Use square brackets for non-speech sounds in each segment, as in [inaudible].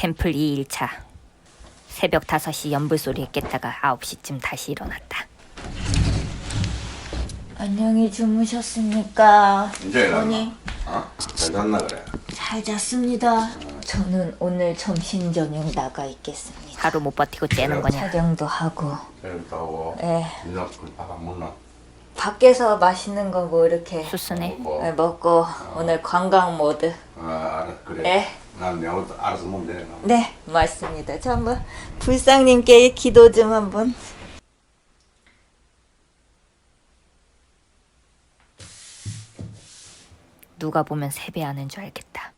템플 2일차 새벽 5시 연불 소리에 깼다가 9시쯤 다시 일어났다. 안녕히 주무셨습니까? 이제 일어나. 어머니 어? 잘 잤나 그래? 잘 잤습니다. 저는 오늘 점심 저녁 나가 있겠습니다. 하루 못 버티고 째는 거냐? 촬영도 하고 재밌다 하고 예. 니나 밥안 먹나? 밖에서 맛있는 거 뭐 이렇게 수스네. 먹고 예, 먹고 오늘 관광 모드. 아 그래 네. 난 내가 알아서 먹으면 되나 네, 맞습니다. 저 한번 불상님께 기도 좀 한번. 누가 보면 세배하는 줄 알겠다.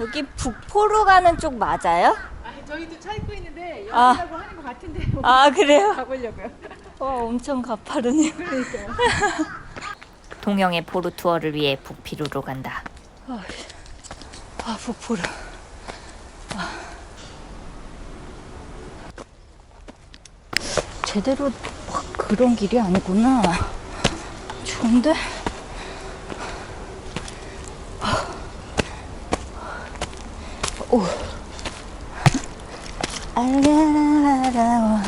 여기 북포로 가는 쪽 맞아요? 아, 저희도 차 입고 있는데 아. 여기라고 하는 것 같은데 뭐아 그래요? [laughs] 가보려고요. 와 엄청 가파르네요. [laughs] 동영의 포르 투어를 위해 북피루로 간다. 아 북포로. 제대로 막 그런 길이 아니구나. 좋은데? 오. 알게라라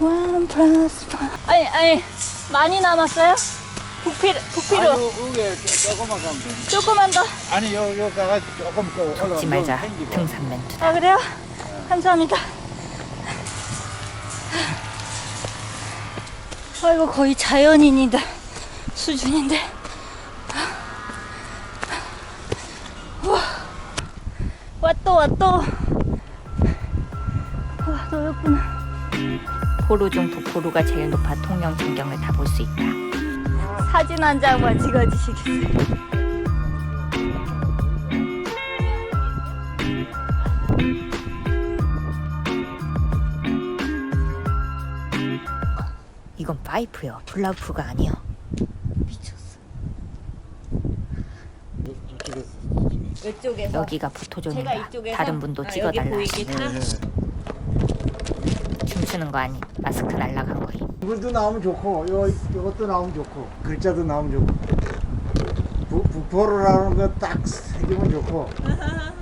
one plus one. 아니 아니 많이 남았어요? 여기 조금만 가면 돼. 조금만 더. 아니 요, 요 가가 조금 더 올라가. 지 말자 등산 멘트. 아 그래요? 감사합니다. 아이고 거의 자연인이다 수준인데. 와, 왔또 왔또. 와 너였구나. 포르 중 북포르가 제일 높아 통영 전경을 다 볼 수 있다. 사진 한 장만 찍어주시겠어요? 이건 파이프요. 블라우프가 아니요. 이쪽에서. 여기가 제가. 이쪽에서 다른 분도 아, 여기 찍어달라. 보이게 다. 춤추는 거 아니. 마스크 날라간 거임. 물도 나오면 좋고 요 요것도 나오면 좋고 글자도 나오면 좋고 부, 북포로라는 거딱 새기면 좋고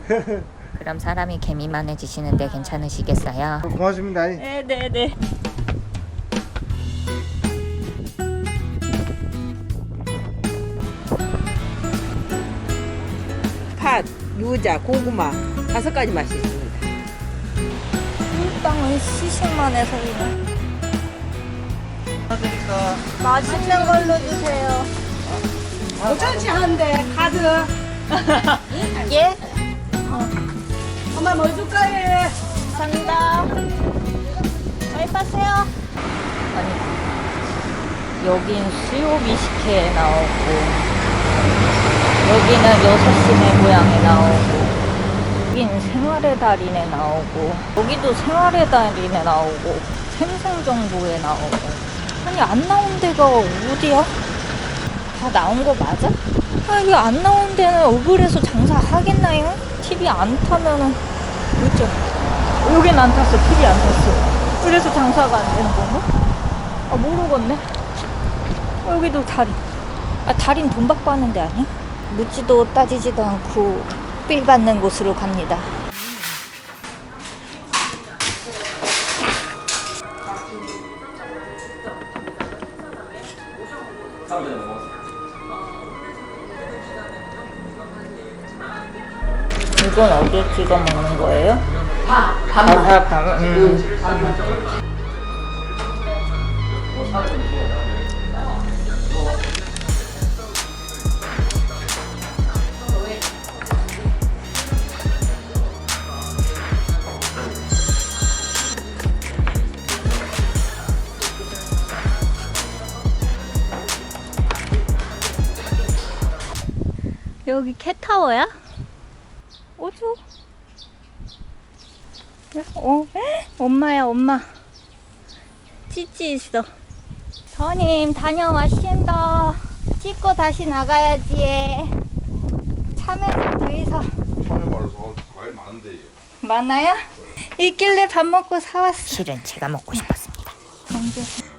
[laughs] 그럼 사람이 개미만해지시는데 괜찮으시겠어요? 고맙습니다. 네 네 네. 팥, 유자, 고구마 다섯 가지 맛이 있습니다. 빵은 시식만 해서 그냥. 맛있는 걸로 주세요. 어쩐지 한데 카드. [laughs] 예? 엄마 뭐 줄까 해? 감사합니다. 많이 빠세요. 여긴 수요 미식회에 나오고 여기는 여섯 시내 고향에 나오고 여긴 생활의 달인에 나오고 여기도 생활의 달인에 나오고 생생정보에 나오고 아니 안 나온 데가 어디야? 다 나온 거 맞아? 아 이게 안 나온 데는 억울해서 장사하겠나요? TV 안 타면은 그죠? 여긴 안 탔어 TV 안 탔어 그래서 장사가 안 되는 건가? 아 모르겠네 어, 여기도 달인 아 달인 돈 받고 하는 데 아니야? 묻지도 따지지도 않고 삘 받는 곳으로 갑니다 이건 어디에 찍어 먹는 거예요? 밥, 밥, 밥, 음. 여기 캣타워야? 어쭈? 어? 엄마야 엄마 찌찌 있어 저님 다녀왔신다 찍고 다시 나가야지 참외도 드이서 처음에 말해서 과일 많은데. 많아요? 있길래 밥 먹고 사왔어 실은 제가 먹고 싶었습니다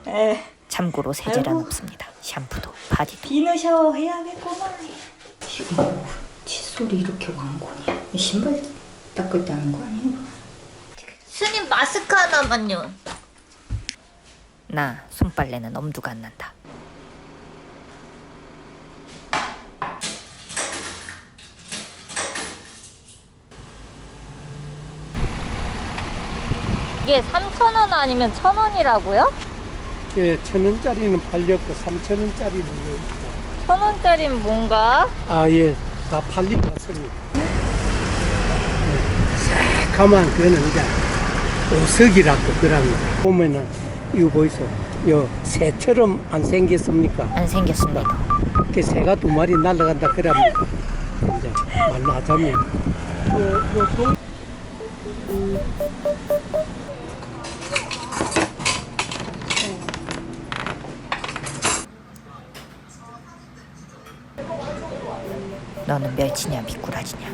에 참고로 세제란 아이고. 없습니다 샴푸도 바디도 비누 샤워 해야겠구만 칫솔이 이렇게 왕건이야. 신발 닦을 때 하는 거 아니야? 스님 마스크 하나만요. 나 손빨래는 엄두가 안 난다. 이게 3,000원 아니면 1,000원이라고요? 예, 천 원짜리는 팔렸고 삼천 원짜리는 여기 있고. 1,000원짜리는 뭔가? 아 예, 다 팔린 것으로. 가만 그거는 이제 오석이라고 그럽니다. 보면은 이거 보이소, 요 새처럼 안 생겼습니까? 안 생겼습니다. 그 새가 두 마리 날아간다 그러면 이제 요, 요 동... 너는 멸치냐 미꾸라지냐?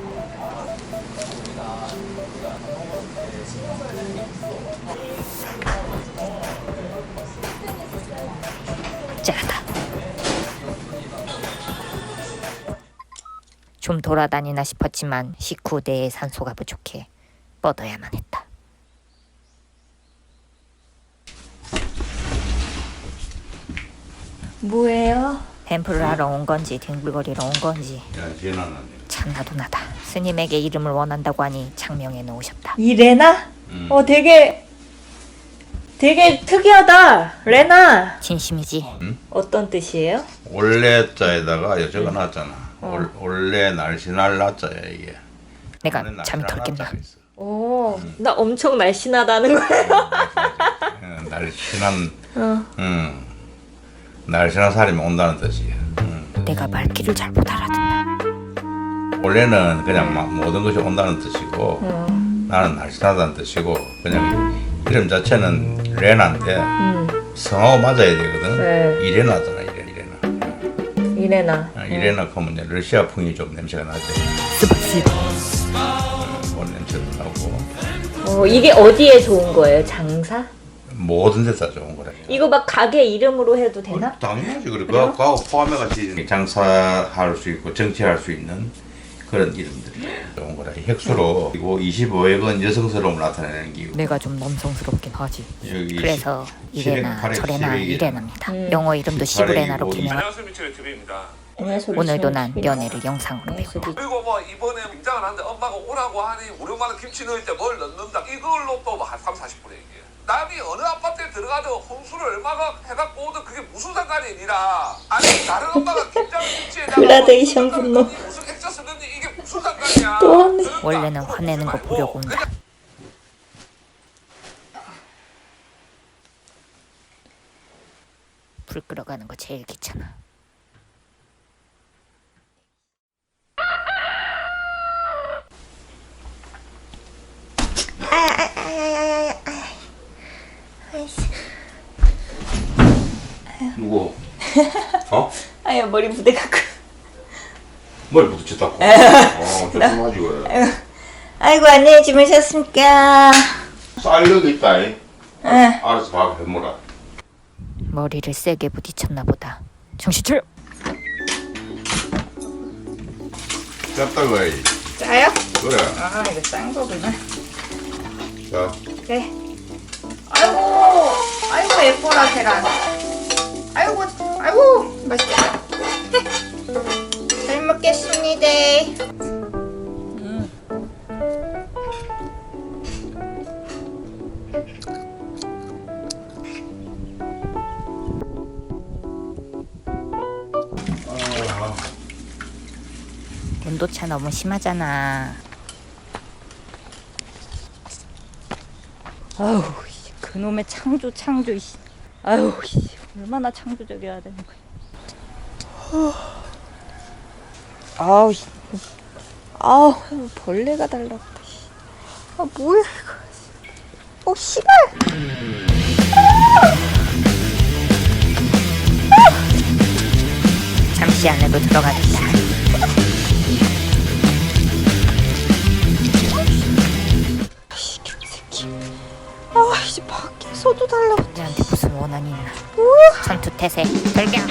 짜다. 좀 돌아다니나 싶었지만 식후 내에 산소가 부족해 뻗어야만 했다. 뭐예요? 햄프를 하러 온 건지 뒹굴거리러 온 건지 야, 지나는 참나도 나다. 스님에게 이름을 원한다고 하니 장명해 놓으셨다. 이 레나? 음. 어 되게 되게 특이하다. 레나. 진심이지. 어떤 뜻이에요? 원래 자에다가 적어놨잖아. 올, 원래 날씬할 낮자야 이게. 내가 잠이 날씬할? 낮자가 있어. 오, 나 엄청 날씬하다는 거예요. 응, 날씬한, 어. 음, 날씬한 사람이 온다는 뜻이야. 음. 내가 말귀를 잘 못 알아듣나? 원래는 그냥 막 모든 것이 온다는 뜻이고 어. 나는 날씬하다는 뜻이고 그냥 이름 자체는 레나인데 성하고 맞아야 되거든. 음. 네. 이레나잖아 이레 이레나. 이레나. 아, 이레나 하면 이제 러시아 풍이 좀 냄새가 나지. 스파시바. 원 냄새도 나고 어, 이게 어디에 좋은 거예요? 장사? 모든 데다 좋은 거래. 이거 막 가게 이름으로 해도 되나? 어, 당연하지 그래. 그거 그거 포함해 같이 장사할 수 있고 정치할 수 있는 그런 이름들이 좋은 거라. 핵수로 그리고 25액은 여성스러움을 나타내는 기구. 내가 좀 남성스럽긴 하지. 여기 그래서 팔에 저레나 시래기 이레나입니다. 영어 이름도 시브레나로 기명. 안녕하세요 드비입니다. 안녕하세요. 오늘도 난 연애를 영상으로 배운다. 그리고 뭐 이번에 김장을 하는데 엄마가 오라고 하니 우리 엄마는 김치 넣을 때 뭘 넣는다 이걸로 또 한 3, 40분에 얘기해. 남이 어느 아파트에 들어가도 홍수를 얼마가 해갖고 오든 그게 무슨 상관이 아니라 아니 다른 엄마가 김장 김치에다가 그라데이션 무슨 분노. 넣니, 무슨 액자 쓰는지 이게 무슨 상관이야 또 하네. 그러니까 원래는 화내는 거 보려고 온다. 불 끌어가는 거 제일 귀찮아. 누구? [laughs] 어? 아야 머리 부대 갖고. 뭘 부딪혔다고? [laughs] 어, 조심하지 그래. 아이고 안녕히 주무셨습니까? 쌀력 있다. 이. 응. 알아서 밥 해먹어라. 머리를 세게 부딪혔나 보다. 정신 차려. 짰다고 해. 짜요? 그래. 아 이거 싼 거구나. 자, 네. 아이고, 아이고 예뻐라 계란. 아이고, 아이고 맛있겠다. 잘 먹겠습니다. 온도차 너무 심하잖아. 아우, 씨, 그놈의 창조 창조. 씨, 얼마나 창조적이어야 되는 거야. 아우, 씨. 아우, 벌레가 달라고. 씨. 아, 뭐야 이거. 어, 씨발. 잠시 안에도 들어가겠다. 아, 이제 밖에서도 무슨 원한이 있나? 전투 태세 돌격.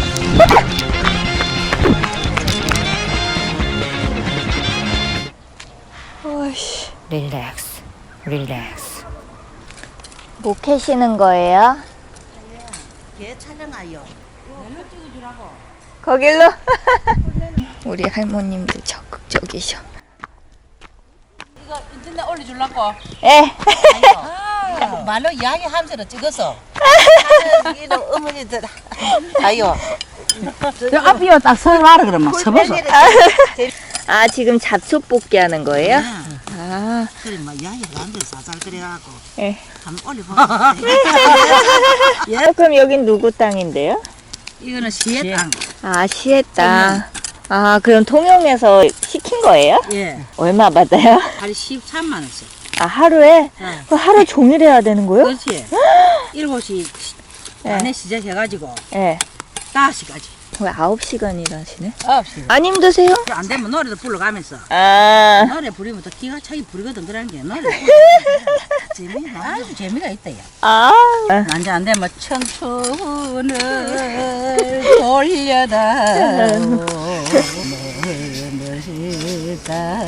릴렉스, 릴렉스. 뭐 캐시는 거예요? 얘 촬영하여. 거길로? [laughs] 우리 할머님들 적극적이셔. 이거 인터넷 올려주려고. 예. [laughs] 말로 이야기하면서 찍어서. [laughs] 이런 어머니들. 아유. 저 앞이요 딱 서봐라 그러면 서봐서. 아 지금 잡초뽑기 하는 거예요? 아. 그래 막 이야기가 안돼 사살 그래갖고. 예. 한번 올려봐. 어, 그럼 여긴 누구 땅인데요? 이거는 시의 땅. 아 시의 땅. 아 그럼 통영에서 시킨 거예요? 예. 얼마 받아요? 한 13만 원씩. 아 하루에? 네. 그럼 하루 종일 해야 되는 거요? 그렇지. [gasps] 7시 안에 시작해가지고 예. 5시까지. 왜 9시간 일하시네? 9시. 안 힘드세요? 안 되면 노래도 불러가면서. 아. 노래 부르면 또 기가 차게 부르거든 그런 게 노래 [laughs] 재미가 아주 재미가 있다 야 아. 난자 안 되면 청춘을 돌려다 [laughs] 멋있다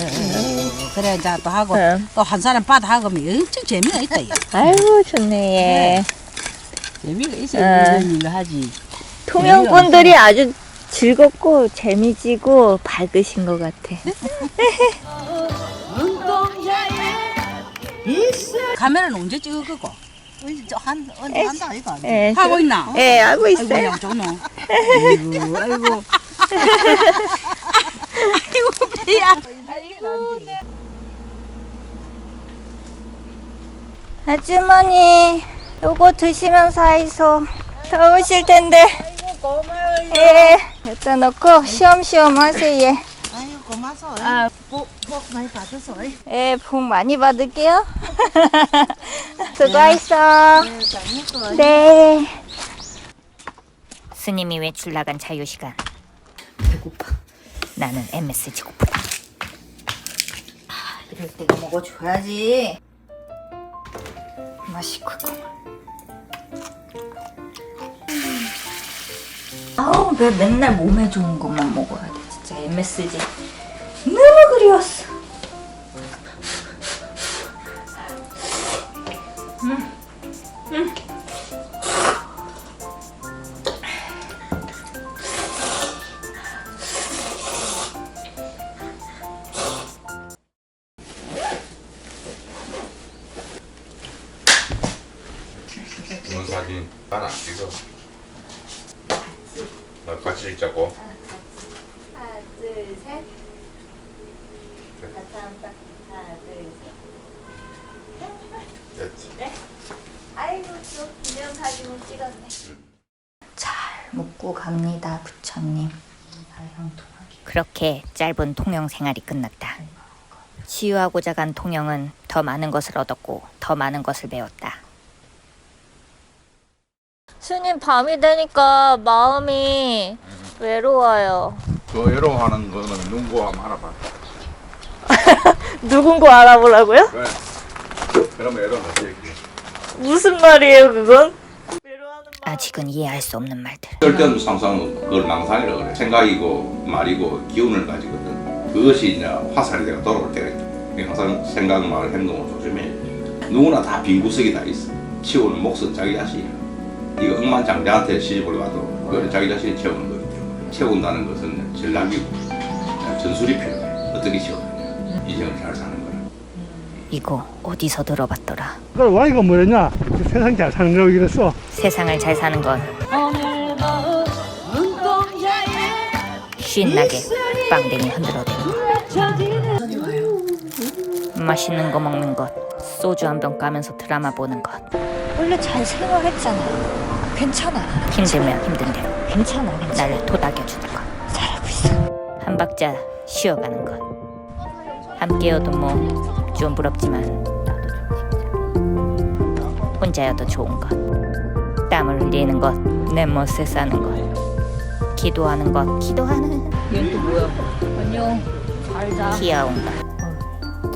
그래 이제 또 하고. 응. 또한 사람 빠다 하고 하면 엄청 재미가 있다 야 아이고 좋네. 예. 재미가 있어야 이런 일을 하지. 통영 분들이 아주 즐겁고 재미지고 밝으신 것 같아. [laughs] 카메라는 언제 찍을 거고 한 언제 한다 이거. 예, 하고 있나? 예, 알고 아이고 있어요. 양쪽노 아이고 아이고 [laughs] 아이고 아주머니, 요거 드시면서 하이소. 더우실 텐데. 예, 여기다 넣고 시험시험 하세요. 예. 아유 고마워. 아. 복, 복 많이 받아서. 예, 복 많이 받을게요. [laughs] 수고하셨어. 네. 스님이 외출 나간 자유 시간. 배고파. 나는 MSG 고프다. 이럴 때가 먹어줘야지. 맛있구만. 아우, 왜 맨날 몸에 좋은 것만 먹어야 돼, 진짜. MSG. 감사합니다. 하나, 둘, 셋. 됐지. 아이고 또 기념 사진을 찍었네. 잘 먹고 갑니다 부처님. 그렇게 짧은 통영 생활이 끝났다. 치유하고자 간 통영은 더 많은 것을 얻었고 더 많은 것을 배웠다. 스님 밤이 되니까 마음이 외로워요. 그 외로워하는 거는 한번 알아봐. 누군고 알아보라고요? 그래. 그러면 외로운 거 얘기해. 무슨 말이에요 그건? 아직은 이해할 수 없는 말들. 쓸데없는 상상은 그걸 망상이라 그래. 생각이고 말이고 기운을 가지거든. 그것이 이제 화살이 내가 돌아올 때가 있다. 항상 생각, 말, 행동을 조심해. 누구나 다 빈 구석이 다 있어. 치우는 몫은 자기 자신이야. 이거 억만장자한테 시집을 가도 그걸 자기 자신이 채우는 거기 때문에 채운다는 것은 전략이고 전술이 필요해. 어떻게 채우느냐. 인생을 잘 사는 거라. 이거 어디서 들어봤더라. 그 와이가 뭐랬냐? 세상 잘 사는 거라고 이랬어. 세상을 잘 사는 건 신나게 빵댕이 흔들어대는 것. 맛있는 거 먹는 것, 소주 한 병 까면서 드라마 보는 것, 원래 잘 생각했잖아. 괜찮아. 힘들면 힘든 대로 괜찮아. 괜찮아. 날 토닥여주는 것, 잘하고 있어. 한 박자 쉬어가는 것. 함께여도 뭐 좀 부럽지만 나도 좀. 혼자여도 좋은 것. 땀을 흘리는 것, 내 멋에 사는 것. 기도하는 것, 기도하는 얘는 또 뭐야? 안녕. 잘 자. 귀여운 것.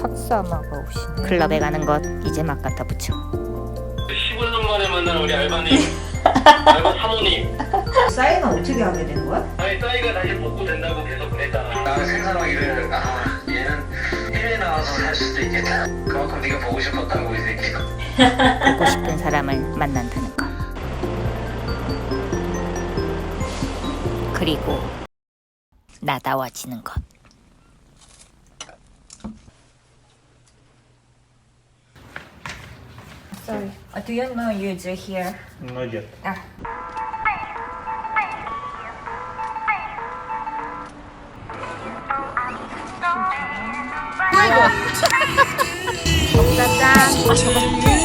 탁사마가 오시네. 클럽에 가는 것 이제 막 갖다 붙여. 15년 만에 만난 우리 알바님, [laughs] 알바 사모님. 사인은 어떻게 하게 된 거야? 아니 싸이가 다시 복구 된다고 계속 그랬잖아. 나 일을 아 나와서 살 수도 있겠다. 그만큼 네가 보고 싶었다고 이 새끼. 보고 싶은 사람을 만난다는 것. 그리고 나다워지는 것. Sorry. Uh, do you know user here? Not yet. Ah. 아이고. 짠.